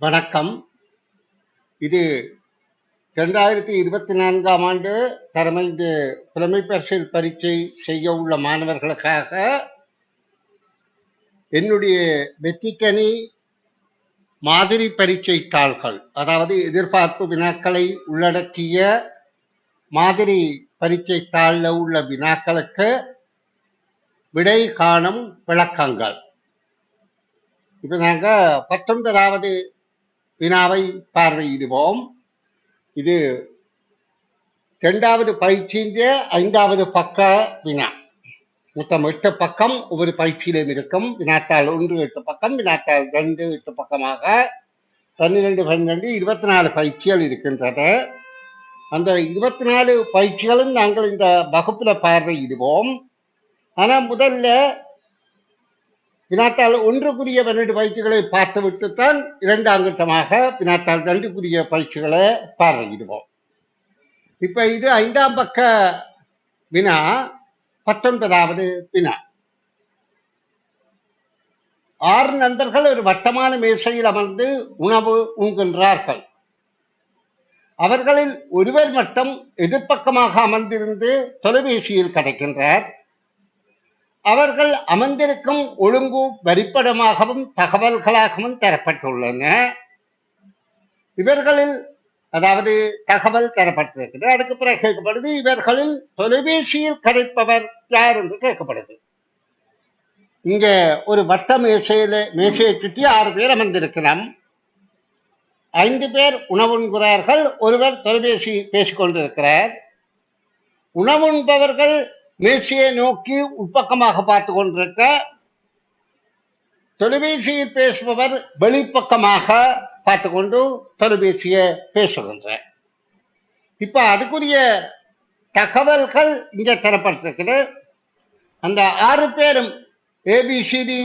வணக்கம். இது ரெண்டாயிரத்தி இருபத்தி நான்காம் ஆண்டு தரமைந்து புலமை பரிசில் பரீட்சை செய்ய உள்ள மாணவர்களுக்காக என்னுடைய வெற்றிக்கனி மாதிரி பரீட்சை தாள்கள் அதாவது எதிர்பார்ப்பு வினாக்களை உள்ளடக்கிய மாதிரி பரீட்சை தாளில் உள்ள வினாக்களுக்கு விடை காணும் விளக்கங்கள். இப்போ நாங்கள் பத்தொன்பதாவது வினாவை பார்வையிடுவோம். இது இரண்டாவது பயிற்சியின் ஐந்தாவது பக்க வினா. மொத்தம் எட்டு பக்கம் ஒவ்வொரு பயிற்சியிலும் இருக்கும். வினாத்தாள் ஒன்று எட்டு பக்கம் வினாத்தாள் ரெண்டு எட்டு பக்கமாக பன்னிரெண்டு பன்னிரெண்டு இருபத்தி நாலு பயிற்சிகள் இருக்கின்றது அந்த இருபத்தி நாலு பயிற்சிகளும் நாங்கள் இந்த வகுப்பில் பார்வையிடுவோம். ஆனால் முதல்ல பினாத்தால் ஒன்றுக்குரிய பன்னெண்டு பயிற்சிகளை பார்த்துவிட்டு தான் இரண்டாம் கட்டமாக வினாத்தாள் ரெண்டுக்குரிய பயிற்சிகளை பார்வையிடுவோம். இப்ப இது ஐந்தாம் பக்க வினா பத்தொன்பதாவது வினா. ஆறு நண்பர்கள் ஒரு வட்டமான மேசையில் அமர்ந்து உணவு உண்கின்றார்கள். அவர்களில் ஒருவர் மட்டும் எதிர்ப்பக்கமாக அமர்ந்திருந்து தொலைபேசியில் கிடைக்கின்றார் அவர்கள் அமர்ந்திருக்கும் ஒழுங்கு வரிப்படமாகவும் தகவல்களாகவும் தரப்பட்டுள்ளன. இவர்களில் அதாவது தகவல் தரப்பட்டிருக்கிறது. அதுக்கு பிறகு கேட்கப்படுது இவர்களில் தொலைபேசியில் கதைப்பவர் யார் என்று கேட்கப்படுது. இங்க ஒரு வட்ட மேசையில மேசையை சுற்றி ஆறு பேர் அமர்ந்திருக்கிறோம். ஐந்து பேர் உணவுண்கிறார்கள் ஒருவர் தொலைபேசி பேசிக்கொண்டிருக்கிறார். உணவுண்பவர்கள் மேசையை நோக்கி உட்பக்கமாக பார்த்து கொண்டிருக்க தொலைபேசியில் பேசுபவர் வெளிப்பக்கமாக பார்த்து கொண்டு தொலைபேசியை பேசுகின்ற இப்ப அதுக்குரிய தகவல்கள் இங்கே தரப்பட்டிருக்குது அந்த ஆறு பேரும் ஏபிசிடி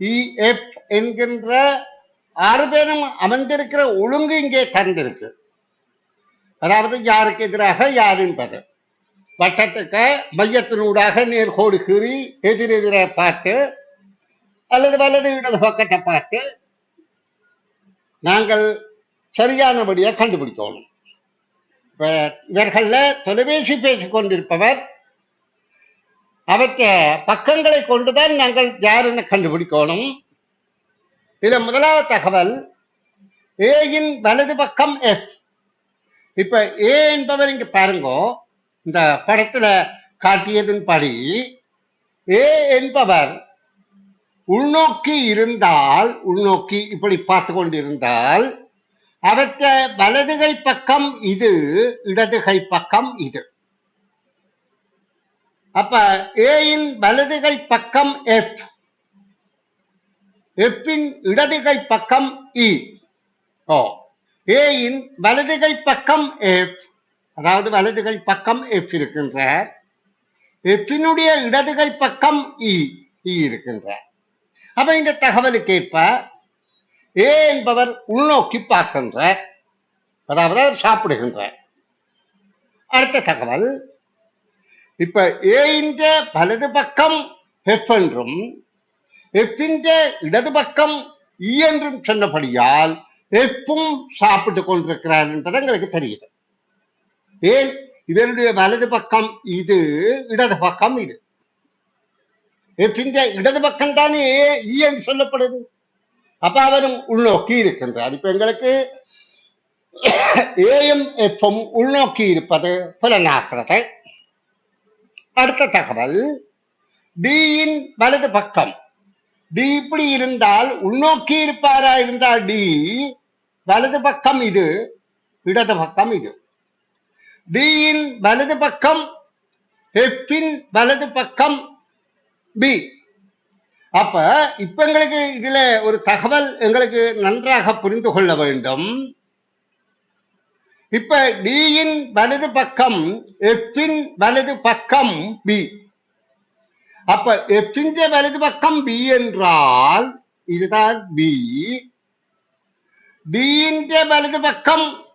இஎஃப் e, என்கின்ற ஆறு பேரும் அமர்ந்திருக்கிற ஒழுங்கு இங்கே தந்திருக்கு. அதாவது யாருக்கு எதிராக யார் என்பது வட்டத்துக்கு மையத்தினூடாக நேர்கோடு கீறி எதிரெதிர பார்த்து அல்லது வலது இடது பக்கத்தை பார்த்து நாங்கள் சரியானபடியாக கண்டுபிடிக்கணும். இப்போ இவர்களில் தொலைபேசி பேசிக்கொண்டிருப்பவர் அவற்ற பக்கங்களை கொண்டுதான் நாங்கள் யாருன்னு கண்டுபிடிக்கணும். இதில் முதலாவது தகவல் ஏயின் வலது பக்கம் எஃப் இப்போ ஏ என்பவர் இங்கே பாருங்க இந்த படத்துல காட்டியதன்படி ஏ என்பவர் உள்நோக்கி இருந்தால் உள்நோக்கி இப்படி பார்த்து கொண்டிருந்தால் அவற்ற வலதுகை பக்கம் இது இடதுகை பக்கம் இது. அப்ப ஏயின் வலதுகை பக்கம் எஃப் எஃப்பின் இடதுகை பக்கம் இ ஓ ஏயின் வலதுகை பக்கம் எஃப் அதாவது வலதுகை பக்கம் எஃப் இருக்கின்ற எஃப்பினுடைய இடதுகை பக்கம் e, e இ இ இருக்கின்ற அப்ப இந்த தகவலுக்கு ஏற்ப ஏ என்பவர் உள்நோக்கி பார்க்கின்ற அதாவது அவர் சாப்பிடுகின்ற அடுத்த தகவல் இப்ப ஏ இந்த வலது பக்கம் எஃப் என்றும் எஃப்பின் இடது பக்கம் இ என்றும் சொன்னபடியால் எஃப்பும் சாப்பிட்டு கொண்டிருக்கிறார் என்பது எங்களுக்கு தெரியுது. ஏன்? இவருடைய வலது பக்கம் இது இடது பக்கம் இது. எஃப்பின் இடது பக்கம் தானே ஈ என்று சொல்லப்படுது. அப்ப அவரும் உள்நோக்கி இருக்கின்றார். இப்ப எங்களுக்கு ஏயும் எஃப்பும் உள்நோக்கி இருப்பது புலனாகிறது. அடுத்த தகவல். டியின் வலது பக்கம். டி இப்படி இருந்தால் உள்நோக்கி இருப்பாரா இருந்தால் டி வலது பக்கம் இது இடது பக்கம் இது. பியின் வலது பக்கம் எஃப்பின் வலது பக்கம் பி அப்ப இப்ப எங்களுக்கு இதுல ஒரு தகவல் எங்களுக்கு நன்றாக புரிந்து கொள்ள வேண்டும். இப்ப டியின் வலது பக்கம் எஃப்பின் வலது பக்கம் பி அப்ப எஃப்பின் வலது பக்கம் பி என்றால் இதுதான் பி டியின் வலது பக்கம்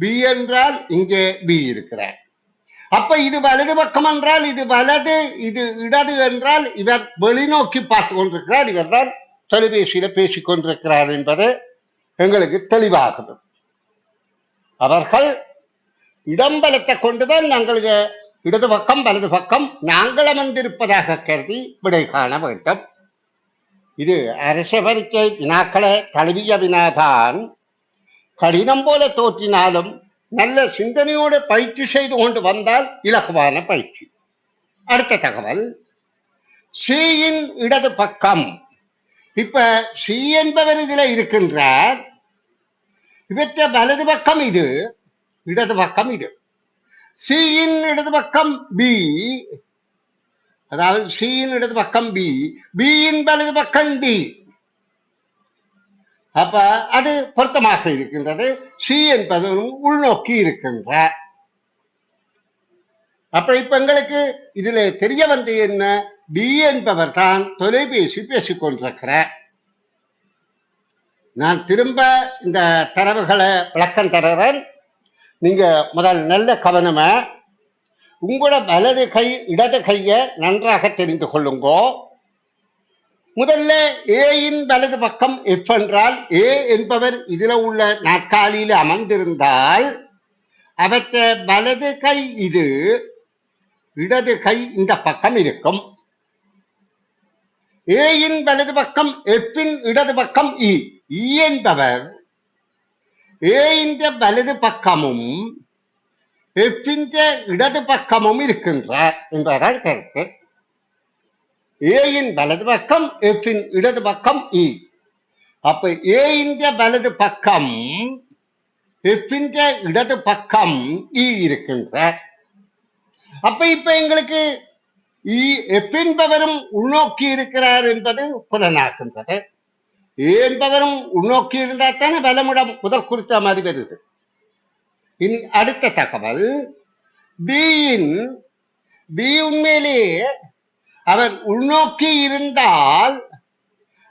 பி என்றால் இங்கே பி இருக்கிறார். அப்ப இது வலது பக்கம் என்றால் இது வலது இது இடது என்றால் இவர் வெளிநோக்கி பார்த்து கொண்டிருக்கிறார். இவர்தான் தொலைபேசியில பேசிக் கொண்டிருக்கிறார் என்பது எங்களுக்கு தெளிவாகுது. அவர்கள் இடம்பலத்தை கொண்டுதான் நாங்கள் இடது பக்கம் வலது பக்கம் நாங்கள் அமர்ந்திருப்பதாக கருதி விடை காண வேண்டும். இது அரச வரிக்கை வினாக்களை தழுவிய வினாதான் கடினம் போல தோற்றினாலும் நல்ல சிந்தனையோடு பயிற்சி செய்து கொண்டு வந்தால் இலகுவான பயிற்சி. அடுத்த தகவல். சியின் இடது பக்கம். இப்ப சி என்பவர் இதுல இருக்கின்றார். இவற்ற வலது பக்கம் இது இடது பக்கம் இது. சியின் இடது பக்கம் பி. அதாவது சியின் இடது பக்கம் பி. பியின் வலது பக்கம் டி. அப்ப அது பொருத்தமாக இருக்கின்றது. சி என்பது உள்நோக்கி இருக்கின்ற. அப்ப இப்ப எங்களுக்கு இதுல தெரிய வந்து என்ன? டி என்பவர் தான் தொலைபேசி பேசிக் கொண்டிருக்கிறார். நான் திரும்ப இந்த தரவுகளை விளக்கம் தருறேன் நீங்க முதல் நல்ல கவனமா உங்களோட வலது கை இடது கையை நன்றாக தெரிந்து கொள்ளுங்கோ. முதல்ல ஏயின் வலது பக்கம் எஃப் என்றால் ஏ என்பவர் இதுல உள்ள நாற்காலியில் அமர்ந்திருந்தால் அவற்றை வலது கை இது இடது கை இந்த பக்கம் இருக்கும். ஏயின் வலது பக்கம் எஃப்பின் இடது பக்கம் இ இ என்பவர் ஏயின் வலது பக்கமும் எஃப்பின் இடது பக்கமும் இருக்கின்றார் என்பதால் கருத்து. ஏயின் வலது பக்கம் எஃபின் இடது பக்கம் இ. அப்ப ஏயின் வலது பக்கம் எஃப்பின் இடது பக்கம் இ இருக்கின்ற. அப்ப இப்ப எங்களுக்கு இ எஃப் என்பவரும் உள்நோக்கி இருக்கிறார் என்பது புலனாகின்றது. ஏ என்பவரும் உள்நோக்கி இருந்தால் தானே வலமிடம் முதல் குறித்த மாதிரி வருது இனி அடுத்த தகவல். டியின் டி உண்மையிலேயே அவர் உள்நோக்கி இருந்தால்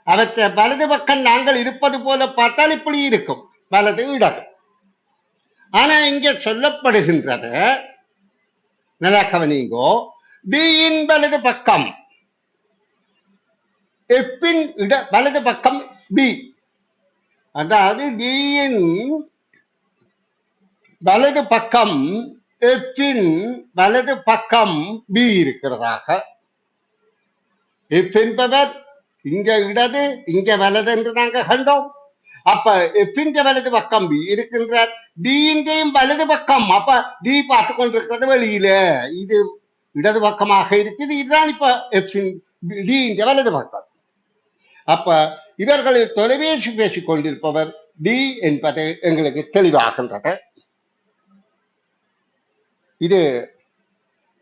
அவற்றை வலது பக்கம் நாங்கள் இருப்பது போல பார்த்தால் இப்படி இருக்கும். வலது இடது. ஆனா இங்க சொல்லப்படுகின்றது நல்லா கவனிங்கோ டியின் வலது பக்கம். எப்பின் இட வலது பக்கம் பி அதாவது டியின் வலது பக்கம் எஃபின் வலது பக்கம் பி இருக்கிறதாக எஃப் என்பவர் இங்க இடது இங்க வலது என்று நாங்கள் கண்டோம். அப்ப எஃப்பின் வலது பக்கம் பி இருக்கின்றார். டியின்றையும் வலது பக்கம். அப்ப டி பார்த்து கொண்டிருக்கிறது வெளியில. இது இடது பக்கமாக இருக்குது. இதுதான் இப்ப எஃப்பின் டி வலது பக்கம். அப்ப இவர்களில் தொலைபேசி பேசிக் கொண்டிருப்பவர் டி என்பது எங்களுக்கு தெளிவாகின்றது. இது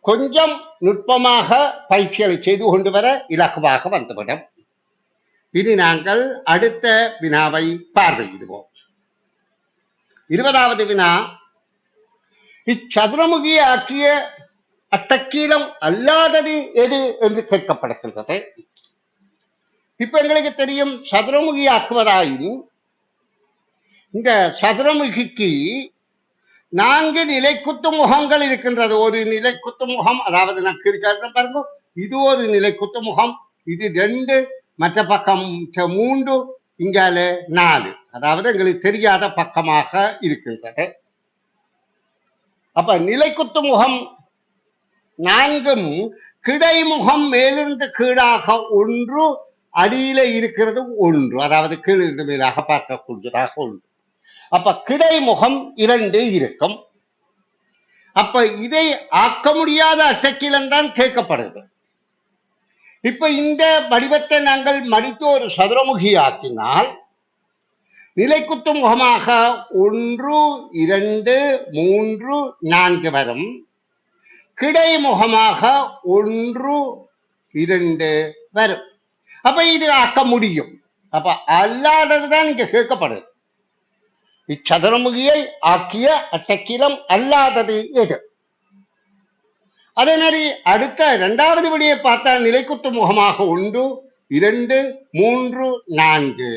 கொஞ்சம் நுட்பமாக பயிற்சிகளை செய்து கொண்டு வர இலகுவாக வந்துவிடும் இனி நாங்கள் அடுத்த வினாவை பார்வையிடுவோம். இருபதாவது வினா இச்சதுரமுகி ஆற்றிய அட்டக்கீலம் அல்லாதது எது என்று கேட்கப்படுகின்றது. இப்ப எங்களுக்கு தெரியும் சதுரமுகி ஆக்குவதாயின் இந்த சதுரமுகிக்கு நான்கு நிலைக்குத்து முகங்கள் இருக்கின்றது. ஒரு நிலைக்குத்து முகம் அதாவது நக்கு இருக்கிறது பாருங்க. இது ஒரு நிலைக்குத்து முகம் இது ரெண்டு மற்ற பக்கம் மூன்று இங்கால நாலு. அதாவது எங்களுக்கு தெரியாத பக்கமாக இருக்கின்றது. அப்ப நிலைக்குத்து முகம் நான்கும் கிடைமுகம் மேலிருந்து கீழாக ஒன்று அடியில இருக்கிறது ஒன்று. அதாவது கீழிருந்து மேலாக பார்க்கக்கூடியதாக ஒன்று. அப்ப கிடைமுகம் இரண்டு இருக்கும். அப்ப இதை ஆக்க முடியாத அட்டக்கிலம் தான் கேட்கப்படுது. இப்ப இந்த வடிவத்தை நாங்கள் மடித்து ஒரு சதுரமுகி ஆக்கினால் நிலைக்குத்து முகமாக ஒன்று இரண்டு மூன்று நான்கு வரும். கிடைமுகமாக ஒன்று இரண்டு வரும். அப்ப இது ஆக்க முடியும். அப்ப அல்லாததுதான் இங்க கேட்கப்படுது. இச்சதுரமுகியை ஆக்கிய அட்டக்கிலம் அல்லாதது எது? அதே மாதிரி அடுத்த இரண்டாவது விடியை பார்த்தால் நிலைக்குத்து முகமாக ஒன்று இரண்டு மூன்று நான்கு.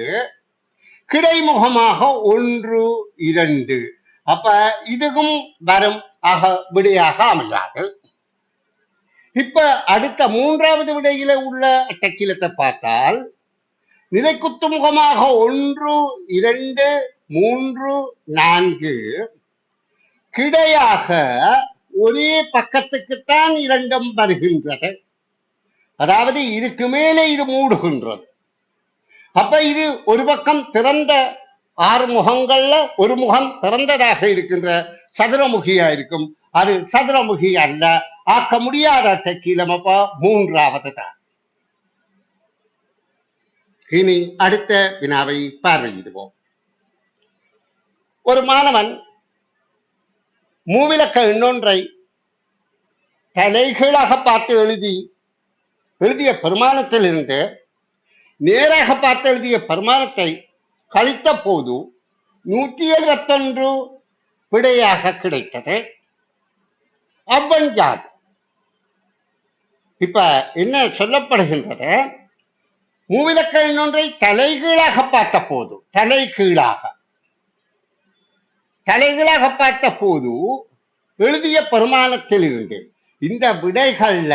கிடைமுகமாக ஒன்று இரண்டு. அப்ப இதுவும் வரும் ஆக விடையாக அமையாது. இப்ப அடுத்த மூன்றாவது விடையில உள்ள அட்டக்கிலத்தை பார்த்தால் நிலைக்குத்து முகமாக ஒன்று இரண்டு மூன்று நான்கு கிடையாக ஒரே பக்கத்துக்குத்தான் இரண்டும் வருகின்றது. அதாவது இதுக்கு மேலே இது மூடுகின்றது. அப்ப இது ஒரு பக்கம் திறந்த ஆறு முகங்கள்ல ஒரு முகம் திறந்ததாக இருக்கின்ற சதுரமுகியா இருக்கும். அது சதுரமுகி அல்ல. ஆக்க முடியாத டெக்கிலமப்பா மூன்றாவது தான் இனி அடுத்த வினாவை பார்வையிடுவோம். ஒரு மாணவன் மூவிலக்க இன்னொன்றை தலைகீழாக பார்த்து எழுதி எழுதிய பெருமானத்திலிருந்து நேராக பார்த்து எழுதிய பெருமானத்தை கழித்த போது நூற்றி எழுபத்தொன்று விடையாக கிடைத்தது. அவ்வன் இப்ப என்ன சொல்லப்படுகின்றது? மூவிலக்க ஒன்றை தலைகீழாக பார்த்த போது தலைகீழாக. தலைகளாக பார்த்த போது எழுதிய பெருமானத்தில் இருந்து இந்த விடைகள்ல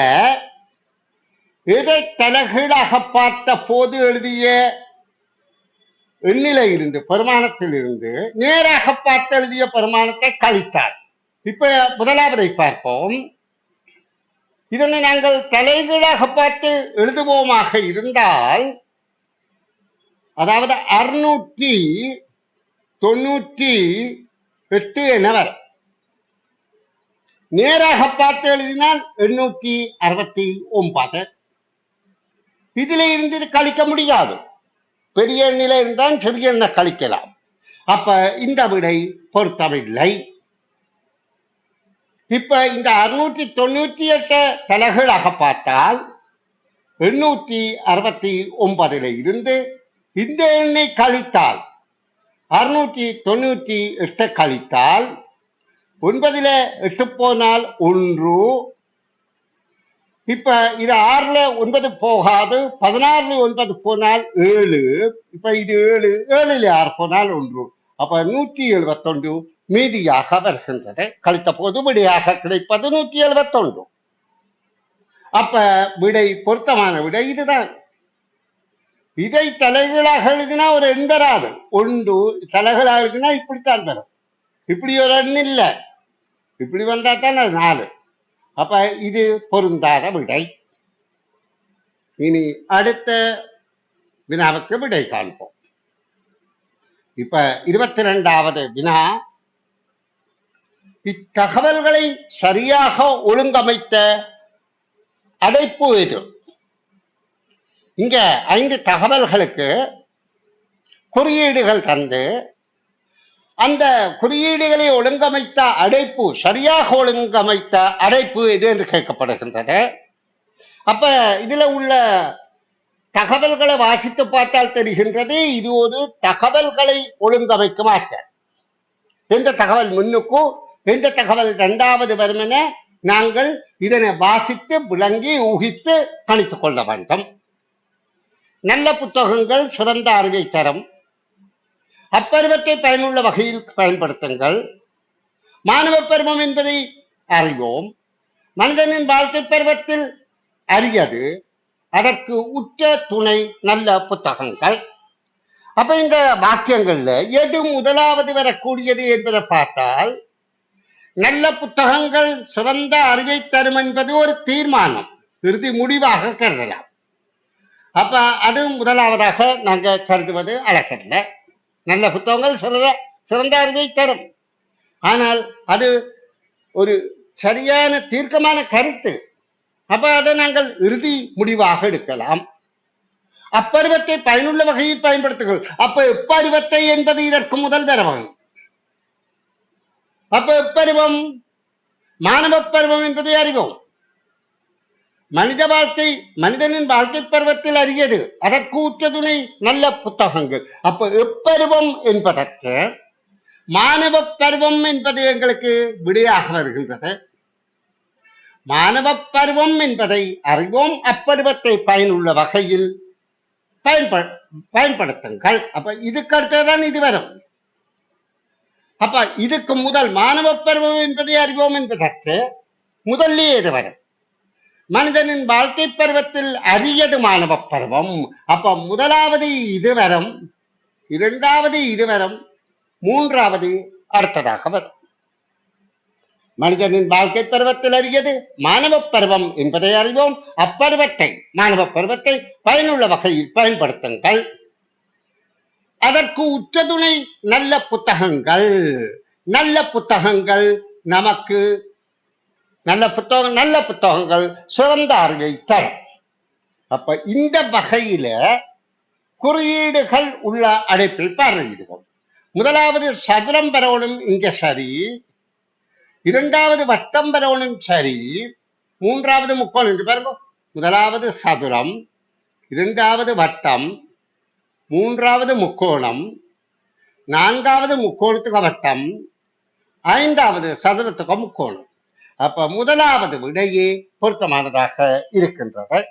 எதை தலைகீழாக பார்த்த போது எழுதிய எண்ணில இருந்து பெருமானத்தில் இருந்து நேராக பார்த்து எழுதிய பெருமானத்தை கழித்தார். இப்ப முதலாவதை பார்ப்போம். இதனை நாங்கள் தலைகீழாக பார்த்து எழுதுவோமாக இருந்தால் அதாவது அறுநூற்றி தொண்ணூற்றி எட்டு எனவர் நேராக பார்த்து எழுதினால் எண்ணூற்றி அறுபத்தி ஒன்பது இதுல இருந்து இது கழிக்க முடியாது. பெரிய எண்ணில இருந்தால் சிறிய எண்ணை கழிக்கலாம். அப்ப இந்த விடை பொருத்தமில்லை இப்ப இந்த அறுநூற்றி தொண்ணூற்றி எட்டு தலைகளாக பார்த்தால் எண்ணூற்றி அறுபத்தி ஒன்பதுல இருந்து இந்த எண்ணை கழித்தால் அறுநூற்றி தொண்ணூற்றி எட்டு கழித்தால் ஒன்பதில் எட்டு போனால் ஒன்று. இப்போ இது ஆறில் ஒன்பது போகாது பதினாறில் ஒன்பது போனால் ஏழு. இப்போ இது ஏழு ஏழில் ஆறு போனால் ஒன்று. அப்போ நூற்றி எழுபத்தொன்று மீதியாக வருகின்றது. கழித்த போது விடையாக கிடைப்பது நூற்றி எழுபத்தொன்று. அப்ப விடை பொருத்தமான விடை இதுதான். இதை தலைகளாக எழுதினா ஒரு எண் பெறாது ஒன்று தலைகளாக எழுதினா இப்படித்தான் பெறும் இப்படி ஒரு எண் இல்லை. இப்படி வந்தா தான் அது நாலு. அப்ப இது பொருந்தாத விடை. இனி அடுத்த வினாவுக்கு விடை காண்போம். இப்ப இருபத்தி ரெண்டாவது வினா இத்தகவல்களை சரியாக ஒழுங்கமைத்த அடைப்பு எது? இங்க ஐந்து தகவல்களுக்கு குறியீடுகள் தந்து அந்த குறியீடுகளை ஒழுங்கமைத்த அடைப்பு சரியாக ஒழுங்கமைத்த அடைப்பு எது என்று கேட்கப்படுகின்றது அப்ப இதுல உள்ள தகவல்களை வாசித்து பார்த்தால் தெரிகின்றது இது ஒரு தகவல்களை ஒழுங்கமைக்கும் ஆற்றல் எந்த தகவல் முன்னுக்கும் எந்த தகவல் இரண்டாவது வரும் என நாங்கள் இதனை வாசித்து விளங்கி ஊகித்து கணித்துக் கொள்ள வேண்டும். நல்ல புத்தகங்கள் சிறந்த அறிவை தரும். அப்பருவத்தை பயனுள்ள வகையில் பயன்படுத்துங்கள். மாணவ பருவம் என்பதை அறிவோம். மனிதனின் வாழ்க்கை பருவத்தில் அரியது. அதற்கு உற்ற துணை நல்ல புத்தகங்கள். அப்ப இந்த வாக்கியங்கள்ல எது முதலாவது வரக்கூடியது என்பதை பார்த்தால் நல்ல புத்தகங்கள் சிறந்த அறிவை தரும் என்பது ஒரு தீர்மானம். இறுதி முடிவாக கருதலாம். அப்ப அது முதலாவதாக நாங்க கருதுவது அழகல்ல நல்ல புத்தகங்கள் சிறந்த சிறந்த அறிவை தரும். ஆனால் அது ஒரு சரியான தீர்க்கமான கருத்து. அப்ப அதை நாங்கள் இறுதி முடிவாக எடுக்கலாம். அப்பருவத்தை பயனுள்ள வகையில் பயன்படுத்துங்கள். அப்ப எப்பருவத்தை என்பது இதற்கு முதல் பருவம் அப்ப எப்பருவம்? மாணவ பருவம் என்பதை அறிவோம். மனித வாழ்க்கை மனிதனின் வாழ்க்கை பருவத்தில் அறியது அதற்கு ஊற்ற துணை நல்ல புத்தகங்கள். அப்ப எப்பருவம் என்பதற்கு மாணவ பருவம் என்பது எங்களுக்கு விடையாக வருகின்றது. மாணவ பருவம் என்பதை அறிவோம். அப்பருவத்தை பயனுள்ள வகையில் பயன்ப பயன்படுத்துங்கள். அப்ப இதுக்கு அடுத்ததான் இது வரும். அப்ப இதுக்கு முதல் மாணவ பருவம் என்பதை அறிவோம் என்பதற்கு முதல்லே இது வரும். மனிதனின் வாழ்க்கை பருவத்தில் அரியது மாணவ பருவம். அப்ப முதலாவது இதுவரம் இரண்டாவது இதுவரம் மூன்றாவது அடுத்ததாக வரும். மனிதனின் வாழ்க்கை பருவத்தில் அறியது மாணவ பருவம் என்பதை அறிவோம். அப்பருவத்தை மாணவ பருவத்தை பயனுள்ள வகையில் பயன்படுத்துங்கள். அதற்கு உற்ற துணை நல்ல புத்தகங்கள் நல்ல புத்தகங்கள் நமக்கு நல்ல புத்தகம் நல்ல புத்தகங்கள் சிறந்த அறிவை தரும். அப்ப இந்த வகையில குறியீடுகள் உள்ள அடைப்பில் பார்வையிடுவோம். முதலாவது சதுரம் பெறவனும் இங்க சரி. இரண்டாவது வட்டம் பெறவனும் சரி. மூன்றாவது முக்கோணம் என்று பாருங்க. முதலாவது சதுரம் இரண்டாவது வட்டம் மூன்றாவது முக்கோணம் நான்காவது முக்கோணத்துக்கு வட்டம் ஐந்தாவது சதுரத்துக்கு முக்கோணம். அப்ப முதலாவது விடையே பொருத்தமானதாக இருக்கின்றது.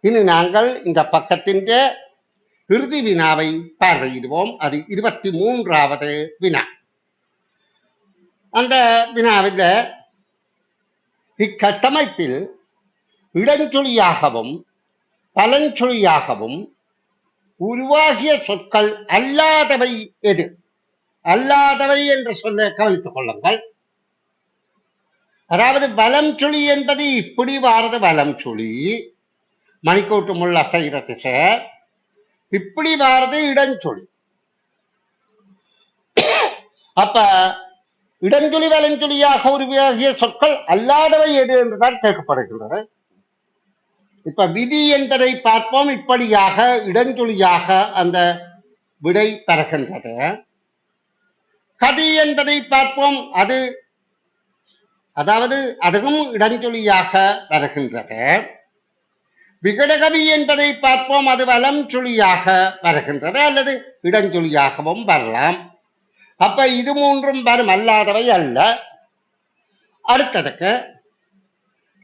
இனி நாங்கள் இந்த பக்கத்தின் இறுதி வினாவை பார்வையிடுவோம். அது இருபத்தி மூன்றாவது வினா. அந்த வினாவில் இக்கட்டமைப்பில் இடஞ்சொலியாகவும் பலஞ்சொலியாகவும் உருவாகிய சொற்கள் அல்லாதவை எது? அல்லாதவை என்று சொல்ல கவனித்துக் கொள்ளுங்கள். அதாவது வலம் சுழி என்பது இப்படி வாரது வலம் சுழி. மணிக்கூட்டு முள் அசைகிற திசை. இப்படி வாரது இடஞ்சொழி அப்ப இடஞ்சொலி வலஞ்சொலியாக உருவாகிய சொற்கள் அல்லாதவை எது என்றுதான் கேட்கப்படுகின்றன. இப்ப விதி என்பதை பார்ப்போம். இப்படியாக இடஞ்சொலியாக அந்த விடை தருகின்றது. கதி என்பதை பார்ப்போம். அது அதாவது அதுவும் இடஞ்சொலியாக வருகின்றது. விகடகவி என்பதை பார்ப்போம் அது வலம் சுழியாக வருகின்றது அல்லது இடஞ்சொலியாகவும் வரலாம். அப்ப இது மூன்றும் வரும் அல்லாதவை அல்ல. அடுத்ததுக்கு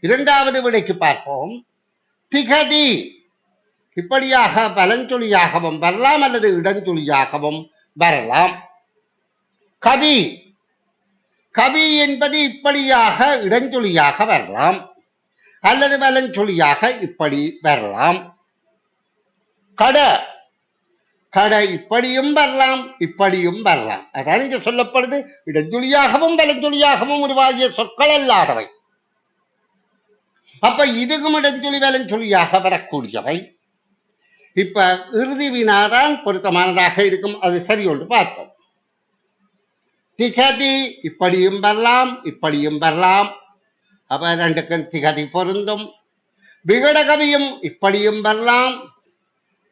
இரண்டாவது விடைக்கு பார்ப்போம். திகதி இப்படியாக வலஞ்சொலியாகவும் வரலாம் அல்லது இடஞ்சொலியாகவும் வரலாம். கவி கவி என்பது இப்படியாக இடஞ்சொலியாக வரலாம். அல்லது வலஞ்சொலியாக இப்படி வரலாம். கட கட இப்படியும் வரலாம் இப்படியும் வரலாம். அதான் இங்க சொல்லப்படுது. இடஞ்சொலியாகவும் வலஞ்சொலியாகவும் உருவாகிய சொற்கள் அல்லாதவை. அப்ப இதுக்கும் இடஞ்சொலி வலஞ்சொலியாக வரக்கூடியவை. இப்ப இறுதி வினாதான் பொருத்தமானதாக இருக்கும். அது சரி ஒன்று பார்ப்போம். திகதி இப்படியும் வரலாம் இப்படியும் வரலாம். அப்ப ரெண்டுக்கும் திகதி பொருந்தும். விகடகவியும் இப்படியும் வரலாம்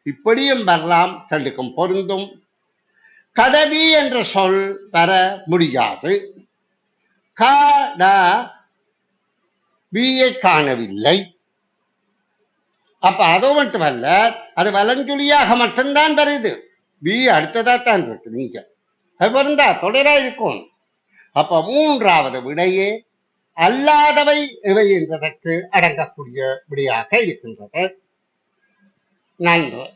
இப்படியும் வரலாம் ரெண்டுக்கும் பொருந்தும். கடவி என்ற சொல் பெற முடியாது. கட வியை காணவில்லை. அப்ப அதோ மட்டுமல்ல அது வலஞ்சொலியாக மட்டும்தான் வருது. பி அடுத்ததா தான் இருக்கு நீங்க. அது தொடரா இருக்கும். அப்ப மூன்றாவது விடையே அல்லாதவை இவை என்பதற்கு அடங்கக்கூடிய விடையாக இருக்கின்றது. நன்று.